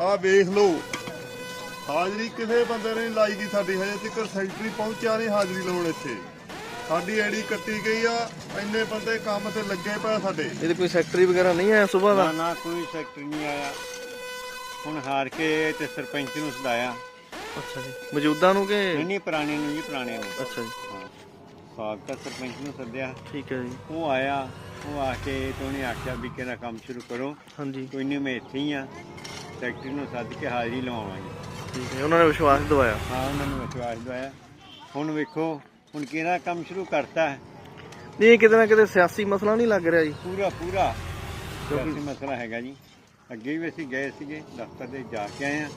ਆ ਵੇਖ ਲਓ। ਹਾਜ਼ਰੀ ਕਿਸੇ ਬੰਦੇ ਨੇ ਨਹੀਂ ਲਾਈ ਗਈ ਸਾਡੀ ਹਜੇ ਤੱਕ ਸੈਕਟਰੀ ਪਹੁੰਚਿਆ ਨਹੀਂ ਹਾਜ਼ਰੀ ਲਾਉਣ ਇੱਥੇ। ਸਾਡੀ ਆਈਡੀ ਕੱਟੀ ਗਈ ਆ ਇੰਨੇ ਬੰਦੇ ਕੰਮ ਤੇ ਲੱਗੇ ਪਏ ਸਾਡੇ। ਇਹਦੇ ਕੋਈ ਸੈਕਟਰੀ ਵਗੈਰਾ ਨਹੀਂ ਆਇਆ ਸਵੇਰ ਦਾ? ਨਾ ਕੋਈ ਸੈਕਟਰ ਨਹੀਂ ਆਇਆ। ਹੁਣ ਹਾਰ ਕੇ ਤੇ ਸਰਪੰਚ ਨੂੰ ਸਦਾਇਆ। ਅੱਛਾ ਜੀ। ਮੌਜੂਦਾ ਨੂੰ ਨਹੀਂ ਕਿ ਨਹੀਂ ਪੁਰਾਣੇ ਨੂੰ ਜੀ ਪੁਰਾਣੇ ਨੂੰ। ਅੱਛਾ ਜੀ। ਹਾਂ। ਸਾਬਕਾ ਸਰਪੰਚ ਨੂੰ ਸੱਦਿਆ। ਠੀਕ ਹੈ ਜੀ। ਉਹ ਆਇਆ ਉਹ ਆ ਕੇ ਤੇ ਉਹਨੇ ਆਖਿਆ ਵੀ ਕਿਹੜਾ ਕੰਮ ਸ਼ੁਰੂ ਕਰੋ। ਹਾਂਜੀ। ਕੋਈ ਨਹੀਂ ਮੈਂ ਇੱਥੇ ਹੀ ਆ। ਸੈਕਟਰੀ ਨੂੰ ਸੱਦ ਕੇ ਹਾਜ਼ਰੀ ਲਵਾਵਾਂਗੇ। ਠੀਕ ਹੈ ਉਹਨਾਂ ਨੇ ਵਿਸ਼ਵਾਸ ਦਿਵਾਇਆ? ਹਾਂ ਉਹਨਾਂ ਨੂੰ ਵਿਸ਼ਵਾਸ ਦਵਾਇਆ। ਹੁਣ ਵੇਖੋ ਹੁਣ ਕਿਹੜਾ ਕੰਮ ਸ਼ੁਰੂ ਕਰਤਾ ਹੈ? ਨਹੀਂ ਇਹ ਕਿਤੇ ਨਾ ਕਿਤੇ ਸਿਆਸੀ ਮਸਲਾ ਨਹੀਂ ਲੱਗ ਰਿਹਾ ਜੀ। ਪੂਰਾ ਪੂਰਾ ਕਿਉਂਕਿ ਮਸਲਾ ਹੈਗਾ ਜੀ। ਅੱਗੇ ਵੀ ਅਸੀਂ ਗਏ ਸੀਗੇ ਦਫ਼ਤਰ ਦੇ ਜਾ ਕੇ ਆਏ ਆ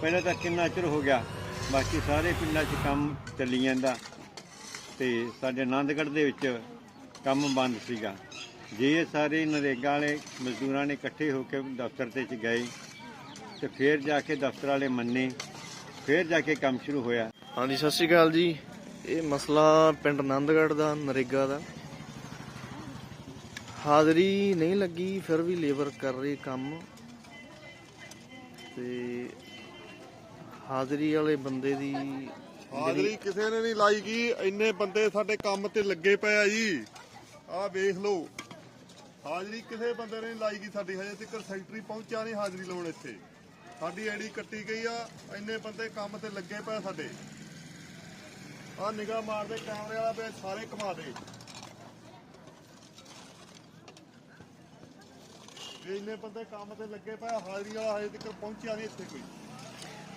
ਪਹਿਲਾਂ ਤਾਂ ਕਿੰਨਾ ਚਿਰ ਹੋ ਗਿਆ? ਬਾਕੀ ਸਾਰੇ ਪਿੰਡਾਂ 'ਚ ਕੰਮ ਚੱਲੀ ਜਾਂਦਾ। ਤੇ ਸਾਡੇ ਆਨੰਦਗੜ੍ਹ ਦੇ ਵਿੱਚ ਕੰਮ ਬੰਦ ਸੀਗਾ। ਜੇ ਇਹ ਸਾਰੇ ਨਰੇਗਾ ਵਾਲੇ ਮਜ਼ਦੂਰਾਂ ਨੇ ਇਕੱਠੇ ਹੋ ਕੇ ਦਫ਼ਤਰ ਤੇ ਚ ਗਏ ਤੇ ਫਿਰ ਜਾ ਕੇ ਦਫ਼ਤਰ ਵਾਲੇ ਮੰਨੇ ਫਿਰ ਜਾ ਕੇ ਕੰਮ ਸ਼ੁਰੂ ਹੋਇਆ। ਹਾਂਜੀ ਸਤਿ ਸ਼੍ਰੀ ਅਕਾਲ ਜੀ। ਇਹ ਮਸਲਾ ਪਿੰਡ ਆਨੰਦਗੜ੍ਹ ਦਾ ਨਰੇਗਾ ਦਾ। ਹਾਜ਼ਰੀ ਨਹੀਂ ਲੱਗੀ ਫਿਰ ਵੀ ਲੇਬਰ ਕਰ ਰਹੀ ਕੰਮ। ਤੇ ਹਾਜ਼ਰੀ ਵਾਲੇ ਬੰਦੇ ਦੀ ਹਾਜ਼ਰੀ ਕਿਸੇ ਨੇ ਨਹੀਂ ਲਾਈ ਗਈ ਇੰਨੇ ਬੰਦੇ ਸਾਡੇ ਕੰਮ ਤੇ ਲੱਗੇ ਪਏ ਆ ਜੀ। ਆ ਵੇਖ ਲਓ। ਹਾਜ਼ਰੀ ਕਿਸੇ ਬੰਦੇ ਨੇ ਨਹੀਂ ਲਾਈ ਗਈ ਸਾਡੀ। ਹਜੇ ਤੱਕ ਸੈਕਟਰੀ ਪਹੁੰਚਿਆ ਨਹੀਂ ਹਾਜ਼ਰੀ ਲਾਉਣ ਇੱਥੇ। ਸਾਡੀ ਆਈਡੀ ਕੱਟੀ ਗਈ ਆ ਇੰਨੇ ਬੰਦੇ ਕੰਮ ਤੇ ਲੱਗੇ ਪਏ ਸਾਡੇ। ਆ ਨਿਗਾਹ ਮਾਰਦੇ ਕੈਮਰੇ ਵਾਲਾ ਵੀ ਸਾਰੇ ਘੁਮਾ ਦੇ। ਇੰਨੇ ਬੰਦੇ ਕੰਮ ਤੇ ਲੱਗੇ ਪਏ ਹਾਜ਼ਰੀ ਵਾਲਾ ਹਜੇ ਤੱਕ ਪਹੁੰਚਿਆ ਨਹੀਂ ਇੱਥੇ ਕੋਈ।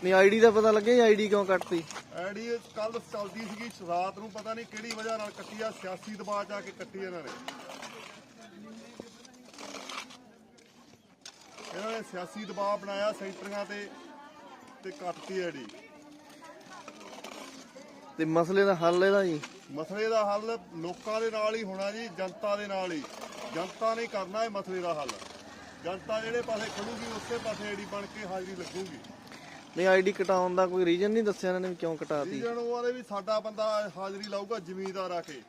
ਨਹੀਂ ਆਈਡੀ ਦਾ ਪਤਾ ਲੱਗਿਆ ਆਈਡੀ ਕਿਉਂ ਕੱਟਤੀ? ਐਡੀ ਕੱਲ ਚੱਲਦੀ ਸੀਗੀ ਰਾਤ ਨੂੰ ਪਤਾ ਨਹੀਂ ਕਿਹੜੀ ਵਜ੍ਹਾ ਨਾਲ ਕੱਟੀ ਆ ਸਿਆਸੀ ਦਬਾਅ ਆ ਕੇ ਕੱਟੀ ਇਹਨਾਂ ਨੇ। ਇਹਨਾਂ ਨੇ ਸਿਆਸੀ ਦਬਾਅ ਬਣਾਇਆ ਸੈਂਟਰੀਆਂ ਤੇ ਤੇ ਕੱਟਤੀ ਐਡੀ ਤੇ ਮਸਲੇ ਦਾ ਹੱਲ ਇਹਦਾ ਜੀ? ਮਸਲੇ ਦਾ ਹੱਲ ਲੋਕਾਂ ਦੇ ਨਾਲ ਹੀ ਹੋਣਾ ਜੀ ਜਨਤਾ ਦੇ ਨਾਲ ਹੀ। ਜਨਤਾ ਨੇ ਕਰਨਾ ਇਹ ਮਸਲੇ ਦਾ ਹੱਲ। ਜਨਤਾ ਜਿਹੜੇ ਪਾਸੇ ਖੜੂਗੀ ਉਸੇ ਪਾਸੇ ਐਡੀ ਬਣ ਕੇ ਹਾਜ਼ਰੀ ਲੱਗੂਗੀ। ਨਹੀਂ ਆਈਡੀ ਕਟਾਉਣ ਦਾ ਕੋਈ ਰੀਜ਼ਨ ਨਹੀਂ ਦੱਸਿਆ ਇਹਨਾਂ ਨੇ ਵੀ ਕਿਉਂ ਕਟਾਤੀ? ਰੀਜਨ ਉਹ ਵਾਲੇ ਵੀ ਸਾਡਾ ਬੰਦਾ ਹਾਜ਼ਰੀ ਲਾਊਗਾ ਜ਼ਮੀਂਦਾਰ ਆ ਕੇ।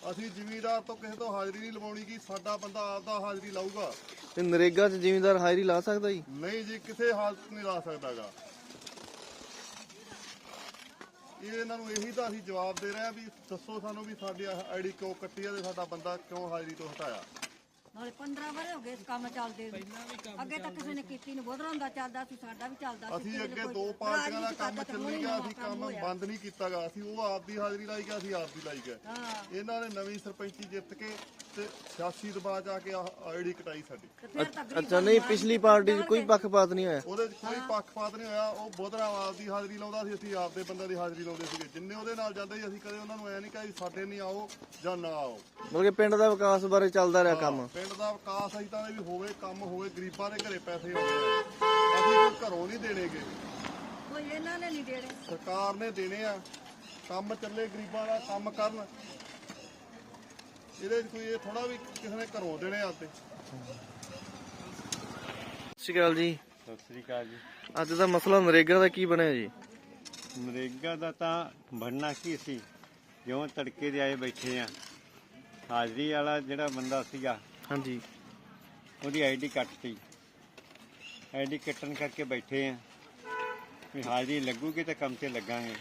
ਅਸੀਂ ਜ਼ਮੀਂਦਾਰ ਤੋਂ ਕਿਸੇ ਤੋਂ ਹਾਜ਼ਰੀ ਨਹੀਂ ਲਵਾਉਣੀ ਕਿ ਸਾਡਾ ਬੰਦਾ ਆਪਦਾ ਹਾਜ਼ਰੀ ਲਾਊਗਾ। ਤੇ ਨਰੇਗਾ 'ਚ ਜ਼ਿਮੀਂਦਾਰ ਹਾਜ਼ਰੀ ਲਾ ਸਕਦਾ ਜੀ? ਨਹੀਂ ਜੀ ਕਿਸੇ ਹਾਲਤ ਨਹੀਂ ਲਾ ਸਕਦਾਗਾ। ਇਹ ਇਹਨਾਂ ਨੂੰ ਇਹੀ ਤਾਂ ਅਸੀਂ ਜਵਾਬ ਦੇ ਰਹੇ ਆ ਵੀ ਦੱਸੋ ਸਾਨੂੰ ਵੀ ਸਾਡੀ ਆਈਡੀ ਕਿਉਂ ਕੱਟੀ ਆ ਤੇ ਸਾਡਾ ਬੰਦਾ ਕਿਉਂ ਹਾਜ਼ਰੀ ਤੋਂ ਹਟਾਇਆ। ਨਾਲੇ 15 ਵਾਰੇ ਹੋ ਗਏ ਇਸ ਕੰਮ ਚੱਲਦੇ ਨੂੰ। ਅੱਗੇ ਤਾਂ ਕਿਸੇ ਨੇ ਕੀਤੀ ਨੂੰ ਬੋਧਰਾਂ ਦਾ ਚੱਲਦਾ ਸੀ ਸਾਡਾ ਵੀ ਚੱਲਦਾ ਸੀ ਅਸੀਂ ਕਿਸੇ ਅੱਗੇ ਨੇ ਦੋ ਕੋਈ ਪਾਰਟੀਆਂ ਦਾ ਰਾਜਨੀਤੀ ਕੰਮ ਕਰਦਾ ਚੱਲੀ ਤਾਂ ਗਿਆ ਕੋਈ ਅਸੀਂ ਨਵਾਂ ਕੰਮ ਹੋਇਆ। ਬੰਦ ਨਹੀਂ ਕੀਤਾਗਾ ਅਸੀਂ ਉਹ ਆਪ ਦੀ ਹਾਜ਼ਰੀ ਲਾਈ ਗਿਆ ਅਸੀਂ ਆਪ ਦੀ ਲਾਈ ਗਏ। ਹਾਂ। ਇਹਨਾਂ ਨੇ ਨਵੀਂ ਸਰਪੰਚੀ ਜਿੱਤ ਕੇ ਤੇ ਸਿਆਸੀ ਦਬਾਅ ਚ ਆ ਕੇ ਆਈਡੀ ਕਟਾਈ ਸਾਡੀ। ਤੇ ਫਿਰ ਤਾਂ ਗਰੀਬਾਂ ਅੱਛਾ ਨਹੀਂ ਪਿਛਲੀ ਪਾਰਟੀ 'ਚ ਕੋਈ ਪੱਖਪਾਤ ਨਹੀਂ ਹੋਇਆ? ਉਹਦੇ 'ਚ ਕੋਈ ਪੱਖਪਾਤ ਨਹੀਂ ਹੋਇਆ ਉਹ ਬੋਧਰਾ ਆਪ ਦੀ ਹਾਜ਼ਰੀ ਲਾਉਂਦਾ ਸੀ ਅਸੀਂ ਆਪ ਦੇ ਬੰਦੇ ਦੀ ਹਾਜ਼ਰੀ ਲਾਉਂਦੇ ਸੀਗੇ। ਜਿੰਨੇ ਉਹਦੇ ਨਾਲ ਜਾਂਦੇ ਸੀ ਅਸੀਂ ਕਦੇ ਉਹਨਾਂ ਨੂੰ ਐ ਨਹੀਂ ਕਿਹਾ ਵੀ ਸਾਡੇ ਨਹੀਂ ਆਓ ਜਾਂ ਨਾ ਆਓ। ਮਤਲਬ ਕਿ ਪਿੰਡ ਦਾ ਵਿਕਾਸ ਬਾਰੇ ਚੱਲਦਾ ਰਿਹਾ ਕੰਮ? ਪਿੰਡ ਦਾ ਵਿਕਾਸ ਅਸੀਂ ਤਾਂ ਵੀ ਹੋਵੇ ਕੰਮ ਹੋਵੇ ਗਰੀਬਾਂ ਦੇ ਘਰੇ ਪੈਸੇ ਆਉਂਦੇ ਆ। ਅਸੀਂ ਕੋਈ ਘਰੋਂ ਨਹੀਂ ਦੇਣੇਗੇ। ਕੋਈ ਇਹਨਾਂ ਨੇ ਨਹੀਂ ਦੇਣੇ। ਸਰਕਾਰ ਨੇ ਦੇਣੇ ਆ। ਕੰਮ ਚੱਲੇ ਗਰੀਬਾਂ ਦਾ ਕੰਮ ਕਰਨ। ਇਹਦੇ 'ਚ ਕੋਈ ਇਹ ਥੋੜਾ ਵੀ ਕਿਸੇ ਨੇ ਘਰੋਂ ਦੇਣੇ ਆ ਤੇ ਸਤਿ ਸ਼੍ਰੀ ਅਕਾਲ ਜੀ। ਸਤਿ ਸ੍ਰੀ ਅਕਾਲ ਜੀ। ਅੱਜ ਦਾ ਮਸਲਾ ਨਰੇਗਾ ਦਾ ਕੀ ਬਣਿਆ ਜੀ? ਨਰੇਗਾ ਦਾ ਤਾਂ ਬਣਨਾ ਕੀ ਸੀ? ਜਿਉਂ ਤੜਕੇ ਦੇ ਆਏ ਬੈਠੇ ਆ। ਹਾਜ਼ਰੀ ਵਾਲਾ ਜਿਹੜਾ ਬੰਦਾ ਸੀਗਾ ਹਾਂਜੀ। ਉਹਦੀ ਆਈਡੀ ਕੱਟਤੀ ਆਈਡੀ ਕੱਟਣ ਕਰਕੇ ਬੈਠੇ ਆ। ਵੀ ਹਾਜ਼ਰੀ ਲੱਗੂਗੀ ਤਾਂ ਕੰਮ ਤੇ ਲੱਗਾਂਗੇ।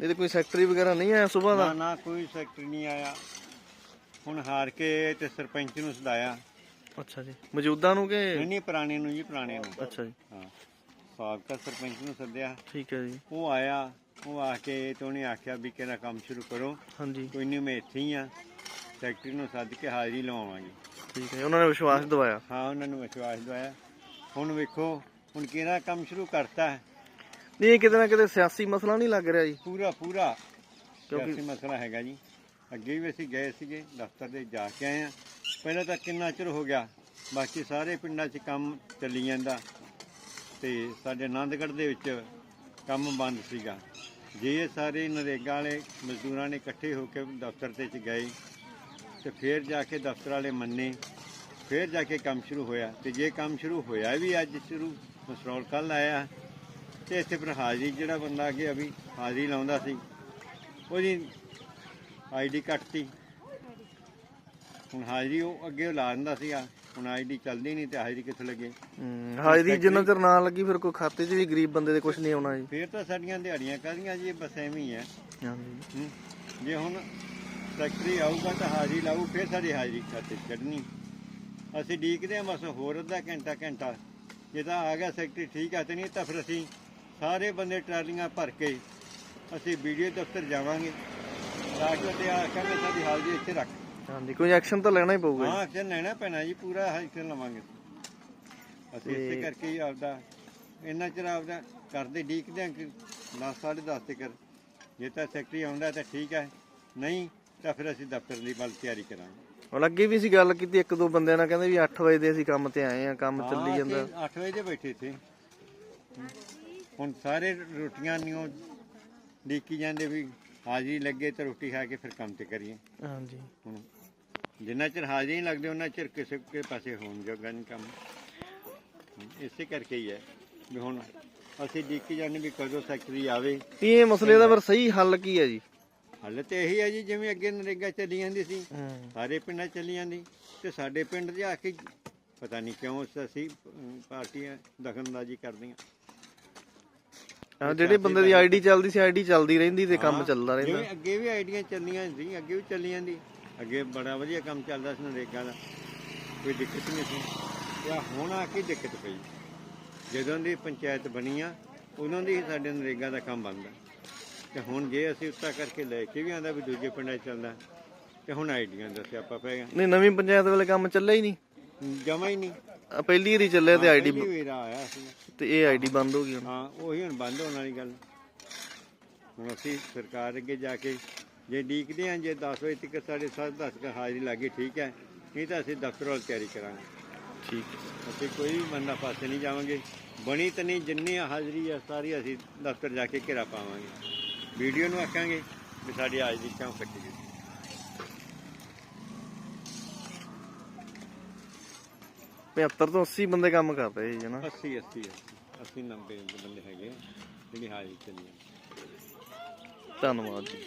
ਇਹਦੇ ਕੋਈ ਸੈਕਟਰੀ ਵਗੈਰਾ ਨਹੀਂ ਆਇਆ ਸਵੇਰ ਦਾ? ਨਾ ਕੋਈ ਸੈਕਟਰ ਨਹੀਂ ਆਇਆ। ਹੁਣ ਹਾਰ ਕੇ ਤੇ ਸਰਪੰਚ ਨੂੰ ਸਦਾਇਆ। ਅੱਛਾ ਜੀ। ਮੌਜੂਦਾ ਨੂੰ ਨਹੀਂ ਕਿ? ਨਹੀਂ ਪੁਰਾਣੇ ਨੂੰ ਜੀ ਪੁਰਾਣੇ ਨੂੰ। ਅੱਛਾ ਜੀ। ਹਾਂ। ਸਾਬਕਾ ਸਰਪੰਚ ਨੂੰ ਸੱਦਿਆ। ਠੀਕ ਹੈ ਜੀ। ਉਹ ਆਇਆ ਉਹ ਆ ਕੇ ਤੇ ਉਹਨੇ ਆਖਿਆ ਵੀ ਕਿਹੜਾ ਕੰਮ ਸ਼ੁਰੂ ਕਰੋ। ਹਾਂਜੀ। ਕੋਈ ਨਹੀਂ ਮੈਂ ਇੱਥੇ ਹੀ ਆ। ਸੈਕਟਰੀ ਨੂੰ ਸੱਦ ਕੇ ਹਾਜ਼ਰੀ ਲਵਾਵਾਂਗੇ। ਠੀਕ ਹੈ ਉਹਨਾਂ ਨੇ ਵਿਸ਼ਵਾਸ ਦਿਵਾਇਆ। ਹਾਂ ਉਹਨਾਂ ਨੂੰ ਵਿਸ਼ਵਾਸ ਦਵਾਇਆ। ਹੁਣ ਵੇਖੋ ਹੁਣ ਕਿਹੜਾ ਕੰਮ ਸ਼ੁਰੂ ਕਰਤਾ ਹੈ? ਨਹੀਂ ਇਹ ਕਿਤੇ ਨਾ ਕਿਤੇ ਸਿਆਸੀ ਮਸਲਾ ਨਹੀਂ ਲੱਗ ਰਿਹਾ ਜੀ। ਪੂਰਾ ਪੂਰਾ ਕਿਉਂਕਿ- ਕਿਉਂਕਿ ਮਸਲਾ ਹੈਗਾ ਜੀ। ਅੱਗੇ ਵੀ ਅਸੀਂ ਗਏ ਸੀਗੇ ਦਫ਼ਤਰ ਦੇ ਜਾ ਕੇ ਆਏ ਆ ਪਹਿਲਾਂ ਤਾਂ ਕਿੰਨਾ ਚਿਰ ਹੋ ਗਿਆ ਬਾਕੀ ਸਾਰੇ ਪਿੰਡਾਂ 'ਚ ਕੰਮ ਚੱਲੀ ਜਾਂਦਾ। ਤੇ ਸਾਡੇ ਆਨੰਦਗੜ੍ਹ ਦੇ ਵਿੱਚ ਕੰਮ ਬੰਦ ਸੀਗਾ। ਜੇ ਸਾਰੇ ਨਰੇਗਾ ਵਾਲੇ ਮਜ਼ਦੂਰਾਂ ਨੇ ਇਕੱਠੇ ਹੋ ਕੇ ਦਫ਼ਤਰ ਤੇ ਚ ਗਏ ਤੇ ਫਿਰ ਜਾ ਕੇ ਦਫ਼ਤਰ ਵਾਲੇ ਮੰਨੇ ਫਿਰ ਜਾ ਕੇ ਕੰਮ ਸ਼ੁਰੂ ਹੋਇਆ। ਤੇ ਜੇ ਕੰਮ ਸ਼ੁਰੂ ਹੋਇਆ ਵੀ ਅੱਜ ਸ਼ੁਰੂ ਮਸਰੌਲ ਕੱਲ ਆਇਆ। ਤੇ ਇੱਥੇ ਫਿਰ ਹਾਜ਼ਰੀ ਜਿਹੜਾ ਬੰਦਾ ਅੱਗੇ ਅਭੀ ਹਾਜ਼ਰੀ ਲਾਉਂਦਾ ਸੀ ਉਹਦੀ ਆਈਡੀ ਕੱਟਤੀ। ਹੁਣ ਹਾਜ਼ਰੀ ਉਹ ਅੱਗੇ ਲਾ ਦਿੰਦਾ ਸੀਗਾ ਹੁਣ ਆਈਡੀ ਚੱਲਦੀ ਨਹੀਂ ਤੇ ਹਾਜ਼ਰੀ ਕਿੱਥੋਂ ਲੱਗੇ? ਹਾਜ਼ਰੀ ਜਿੰਨਾ ਚਿਰ ਨਾ ਲੱਗੀ ਫਿਰ ਕੋਈ ਖਾਤੇ 'ਚ ਵੀ ਗਰੀਬ ਬੰਦੇ ਦੇ ਕੁਝ ਨਹੀਂ ਆਉਣਾ ਜੀ। ਫੇਰ ਤਾਂ ਸਾਡੀਆਂ ਦਿਹਾੜੀਆਂ ਕਾਹਦੀਆਂ ਜੀ ਬਸ ਐਵੇਂ ਹੀ ਹੈ। ਹਾਂਜੀ। ਜੇ ਹੁਣ ਸੈਕਟਰੀ ਆਊਗਾ ਤਾਂ ਹਾਜ਼ਰੀ ਲਾਊ ਫੇਰ ਸਾਡੀ ਹਾਜ਼ਰੀ ਖਾਤੇ ਕੱਢਣੀ ਅਸੀਂ ਡੀਕਦੇ ਹਾਂ ਬਸ ਹੋਰ ਅੱਧਾ ਘੰਟਾ ਘੰਟਾ। ਜੇ ਤਾਂ ਆ ਗਿਆ ਸੈਕਟਰੀ ਠੀਕ ਆ ਤੇ ਨਹੀਂ ਤਾਂ ਫਿਰ ਅਸੀਂ ਸਾਰੇ ਬੰਦੇ ਟਰਾਲੀਆਂ ਭਰ ਕੇ ਅਸੀਂ ਵੀਡੀਓ ਦਫ਼ਤਰ ਜਾਵਾਂਗੇ। ਕੇ ਤੇ ਆਖਾਂਗੇ ਸਾਡੀ ਹਾਜ਼ਰੀ ਇੱਥੇ ਰੱਖ। ਹਾਂਜੀ ਕੋਈ ਐਕਸ਼ਨ ਤਾਂ ਲੈਣਾ ਹੀ ਪਊਗਾ ਹਾਂ ਐਕਸ਼ਨ ਲੈਣਾ ਪੈਣਾ ਜੀ ਪੂਰਾ ਐਕਸ਼ਨ ਲਵਾਂਗੇ। ਅਸੀਂ ਇਸੇ ਕਰਕੇ ਹੀ ਆਪਦਾ ਇੰਨਾ ਚਿਰ ਆਪਦਾ ਕਰਦੇ ਡੀਕਦੇ ਹਾਂ ਕਿ 10 10:30 ਤੱਕ। ਜੇ ਤਾਂ ਸੈਕਟਰੀ ਆਉਂਦਾ ਤਾਂ ਠੀਕ ਹੈ ਨਹੀਂ ਤਾਂ ਫਿਰ ਅਸੀਂ ਦਫ਼ਤਰ ਦੀ ਵੱਲ ਤਿਆਰੀ ਕਰਾਂਗੇ। ਹੁਣ ਅੱਗੇ ਵੀ ਸੀ ਗੱਲ ਕੀਤੀ ਇੱਕ ਦੋ ਬੰਦਿਆਂ ਨਾਲ ਕਹਿੰਦੇ ਵੀ 8 ਵਜੇ ਦੇ ਅਸੀਂ ਕੰਮ ਤੇ ਆਏ ਆ ਕੰਮ ਚੱਲੀ ਜਾਂਦਾ। 8 ਵਜੇ ਦੇ ਬੈਠੇ ਸੀ। ਹੁਣ ਸਾਰੇ ਰੋਟੀਆਂ ਨਹੀਂ ਡੀਕੀ ਜਾਂਦੇ ਵੀ ਹਾਜ਼ਰੀ ਲੱਗੇ ਤੇ ਰੋਟੀ ਖਾ ਕੇ ਫਿਰ ਕੰਮ ਤੇ ਕਰੀਏ। ਹਾਂਜੀ। ਹੁਣ ਜਿੰਨਾ ਚਿਰ ਹਾਜ਼ਰੀ ਨਹੀਂ ਲੱਗਦੇ ਉਹਨਾਂ ਚਿਰ ਕਿਸੇ ਕੇ ਪਾਸੇ ਹੋਣ ਜੋਗਾ ਨਹੀਂ ਕੰਮ। ਇਸੇ ਕਰਕੇ ਹੀ ਹੈ ਵੀ ਹੁਣ ਅਸੀਂ ਡਿੱਕੀ ਜਾਂਦੇ ਵੀ ਕਦੋਂ ਸੈਕਟਰੀ ਆਵੇ। ਇਹ ਮਸਲੇ ਦਾ ਫਿਰ ਸਹੀ ਹੱਲ ਕੀ ਹੈ ਜੀ? ਹੱਲ ਤੇ ਇਹੀ ਹੈ ਜੀ ਜਿਵੇਂ ਅੱਗੇ ਨਰੇਗਾ ਚੱਲੀ ਜਾਂਦੀ ਸੀ ਸਾਰੇ ਪਿੰਡਾਂ ਚੱਲੀ ਜਾਂਦੀ। ਤੇ ਸਾਡੇ ਪਿੰਡ ਆ ਕੇ ਪਤਾ ਨਹੀਂ ਕਿਉਂ ਅਸੀਂ ਪਾਰਟੀਆਂ ਦਖਲਅੰਦਾਜ਼ੀ ਕਰਦੀਆਂ। ਜਿਹੜੇ ਬੰਦੇ ਦੀ ਆਈਡੀ ਚੱਲਦੀ ਸੀ ਆਈਡੀ ਚੱਲਦੀ ਰਹਿੰਦੀ ਤੇ ਕੰਮ ਚੱਲਦਾ ਰਹਿੰਦਾ। ਜਿਵੇਂ ਅੱਗੇ ਵੀ ਆਈਡੀਆਂ ਚੱਲੀਆਂ ਸੀ ਅੱਗੇ ਵੀ ਚੱਲੀ ਜਾਂਦੀ। ਅੱਗੇ ਬੜਾ ਵਧੀਆ ਕੰਮ ਚੱਲਦਾ ਸੀ ਨਰੇਗਾ ਦਾ ਕੋਈ ਦਿੱਕਤ ਨਹੀਂ ਸੀ। ਤੇ ਹੁਣ ਆ ਕੇ ਦਿੱਕਤ ਪਈ। ਜਦੋਂ ਦੀ ਪੰਚਾਇਤ ਬਣੀ ਆ ਉਦੋਂ ਦੀ ਸਾਡੇ ਨਰੇਗਾ ਦਾ ਕੰਮ ਬੰਦ ਆ ਤੇ ਹੁਣ ਜੇ ਅਸੀਂ ਉੱਤਾ ਕਰਕੇ ਲੈ ਕੇ ਵੀ ਆਂਦਾ ਵੀ ਦੂਜੇ ਪਿੰਡਾਂ 'ਚ ਚੱਲਦਾ ਤੇ ਹੁਣ ਆਈਡੀਆਂ ਦਾ ਸਿਆਪਾ ਪੈ ਗਿਆ। ਨਹੀਂ ਨਵੀਂ ਪੰਚਾਇਤ ਵੇਲੇ ਕੰਮ ਚੱਲਿਆ ਹੀ ਨਹੀਂ। ਜਮਾ ਹੀ ਨਹੀਂ। ਆ ਪਹਿਲੀ ਵਾਰੀ ਚੱਲਿਆ ਤੇ ਆਈਡੀ ਪਹਿਲੀ ਵਾਰ ਆਇਆ ਸੀ। ਤੇ ਇਹ ਆਈਡੀ ਬੰਦ ਹੋ ਗਈ ਹੁਣ। ਹਾਂ ਉਹੀ ਹੁਣ ਬੰਦ ਹੋਣ ਵਾਲੀ ਗੱਲ। ਹੁਣ ਅਸੀਂ ਸਰਕਾਰ ਅੱਗੇ ਜਾ ਕੇ ਜੇ ਡੀਕਦੇ ਹਾਂ ਜੇ 10 ਵਜੇ ਤੱਕ ਸਾਡੇ 10:30 ਕ ਹਾਜ਼ਰੀ ਲੱਗੇ ਠੀਕ ਹੈ। ਨਹੀਂ ਤਾਂ ਅਸੀਂ ਦਫ਼ਤਰ ਵੱਲ ਤਿਆਰੀ ਕਰਾਂਗੇ। ਠੀਕ। ਅਸੀਂ ਕੋਈ ਵੀ ਬੰਦਾ ਪਾਸੇ ਨਹੀਂ ਜਾਵਾਂਗੇ। ਬਣੀ ਤਾਂ ਨਹੀਂ ਜਿੰਨੀ ਹਾਜ਼ਰੀ ਆ ਸਾਰੀ ਅਸੀਂ ਦਫ਼ਤਰ ਜਾ ਕੇ ਘੇਰਾ ਪਾਵਾਂਗੇ। ਵੀਡੀਓ ਨੂੰ ਆਖਾਂਗੇ ਵੀ ਸਾਡੀ ਹਾਜ਼ਰੀ ਕਿਉਂ ਕੱਟੀ ਗਈ। 75 ਤੋਂ 80 ਬੰਦੇ ਕੰਮ ਕਰ ਰਹੇ ਜੀ ਨਾ? 80 80 80 90 ਬੰਦੇ ਹੈਗੇ ਜਿਹੜੀ ਹਾਜ਼ਰੀ ਚੱਲੀ ਧੰਨਵਾਦ ਜੀ।